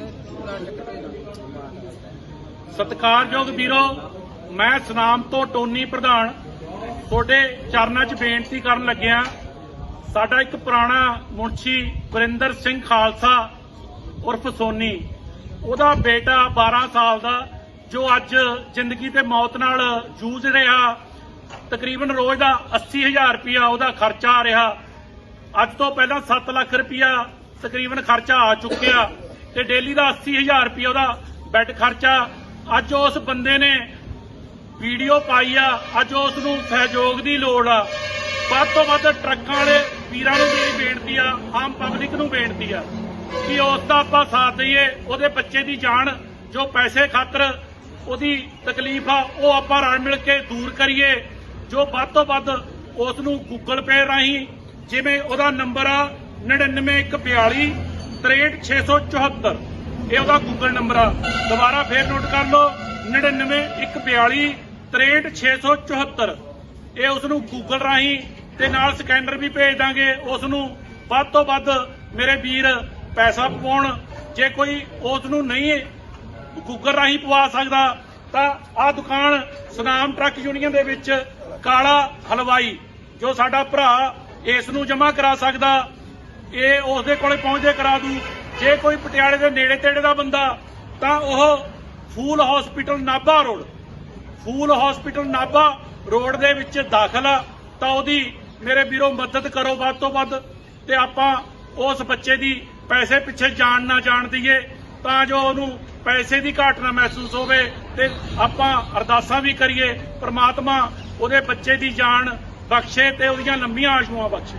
ਉਹਨੇ ਬਲੱਡ ਸਤਿਕਾਰਯੋਗ ਵੀਰੋ, ਮੈਂ ਸਨਾਮ ਤੋਂ ਟੋਨੀ ਪ੍ਰਧਾਨ ਤੁਹਾਡੇ ਚਰਨਾਂ 'ਚ ਬੇਨਤੀ ਕਰਨ ਲੱਗਿਆ ਸਾਡਾ ਇੱਕ ਪੁਰਾਣਾ ਮੁਨਸ਼ੀ ਵਰਿੰਦਰ ਸਿੰਘ ਖਾਲਸਾ ਉਰਫ ਸੋਨੀ। ਉਹਦਾ ਬੇਟਾ 12 ਸਾਲ ਦਾ, ਜੋ ਅੱਜ ਜ਼ਿੰਦਗੀ ਤੇ ਮੌਤ ਨਾਲ ਜੂਝ ਰਿਹਾ। ਤਕਰੀਬਨ ਰੋਜ਼ ਦਾ 80000 ਰੁਪਇਆ ਉਹਦਾ ਖਰਚਾ ਆ ਰਿਹਾ। ਅੱਜ ਤੋਂ ਪਹਿਲਾਂ 7 ਲੱਖ ਰੁਪਇਆ ਤਕਰੀਬਨ ਖਰਚਾ ਆ ਚੁੱਕਿਆ। ਤੇ ਡੇਲੀ ਦਾ 80000 ਰੁਪਇਆ ਉਹਦਾ ਬੈੱਡ ਖਰਚਾ। ਅੱਜ ਉਸ ਬੰਦੇ ਨੇ ਵੀਡੀਓ ਪਾਈ ਆ, ਅੱਜ ਉਸ ਨੂੰ ਸਹਿਯੋਗ ਦੀ ਲੋੜ ਆ। ਵੱਧ ਤੋਂ ਵੱਧ ਟਰੱਕਾਂ ਵਾਲੇ ਵੀਰਾਂ ਨੂੰ ਮੇਰੀ ਬੇਨਤੀ ਆ, ਆਮ ਪਬਲਿਕ ਨੂੰ ਬੇਨਤੀ ਆ ਕਿ ਉਸ ਦਾ ਆਪਾਂ ਸਾਥ ਦਈਏ, ਉਹਦੇ ਬੱਚੇ ਦੀ ਜਾਨ, ਜੋ ਪੈਸੇ ਖਾਤਰ ਉਹਦੀ ਤਕਲੀਫ ਆ, ਉਹ ਆਪਾਂ ਰਲ ਮਿਲ ਕੇ ਦੂਰ ਕਰੀਏ। ਜੋ ਵੱਧ ਤੋਂ ਵੱਧ ਉਸ ਨੂੰ ਗੂਗਲ ਪੇ ਰਾਹੀਂ, ਜਿਵੇਂ ਉਹਦਾ ਨੰਬਰ ਆ 99142 63674 ਇਹ ਉਹਦਾ ਗੂਗਲ ਨੰਬਰ ਆ। ਦੁਬਾਰਾ ਫੇਰ ਨੋਟ ਕਰ ਲਓ 99142 63674 ਇਹ ਉਸ ਨੂੰ ਗੂਗਲ ਰਾਹੀਂ ਤੇ ਨਾਲ ਸਕੈਨਰ ਵੀ ਭੇਜ ਦਾਂਗੇ। ਉਸ ਨੂੰ ਵੱਧ ਤੋਂ ਵੱਧ ਮੇਰੇ ਵੀਰ ਪੈਸਾ ਪਾਉਣ ਜੇ ਕੋਈ ਉਸ ਨੂੰ ਨਹੀਂ ਗੂਗਲ ਰਾਹੀਂ ਪਵਾ ਸਕਦਾ, ਤਾਂ ਆ ਦੁਕਾਨ ਸੁਨਾਮ ਟਰੱਕ ਯੂਨੀਅਨ ਦੇ ਵਿੱਚ ਕਾਲਾ ਹਲਵਾਈ, ਜੋ ਸਾਡਾ ਭਰਾ ਇਸ ਨੂੰ ਜਮ੍ਹਾਂ ਕਰਾ ਸਕਦਾ। ਇਹ ਉਸਦੇ ਕੋਲੇ ਪਹੁੰਚਦੇ ਕਰਾ ਦੂ। ਜੇ ਕੋਈ ਪਟਿਆਲੇ ਦੇ ਨੇੜੇ ਤੇੜੇ ਦਾ ਬੰਦਾ, ਤਾਂ ਉਹ Phul hospital Nabha road. Phul hospital Nabha road ਦੇ ਵਿੱਚ ਦਾਖਲ ਆ। ਤਾਂ ਉਹਦੀ ਮੇਰੇ ਵੀਰੋ ਮਦਦ ਕਰੋ ਵੱਧ ਤੋਂ ਵੱਧ ਤੇ ਆਪਾਂ ਉਸ ਬੱਚੇ ਦੀ ਪੈਸੇ ਪਿੱਛੇ ਜਾਣ ਨਾ ਜਾਣ ਦਈਏ, ਤਾਂ ਜੋ ਉਹਨੂੰ ਪੈਸੇ ਦੀ ਘਾਟ ਨਾ ਮਹਿਸੂਸ ਹੋਵੇ ਤੇ ਆਪਾਂ ਅਰਦਾਸਾਂ ਵੀ ਕਰੀਏ, ਪ੍ਰਮਾਤਮਾ ਉਹਦੇ ਬੱਚੇ ਦੀ ਜਾਨ ਬਖਸ਼ੇ ਤੇ ਉਹਦੀਆਂ ਲੰਮੀਆਂ ਆਸ਼ੂਆਂ ਬਖਸ਼ੇ।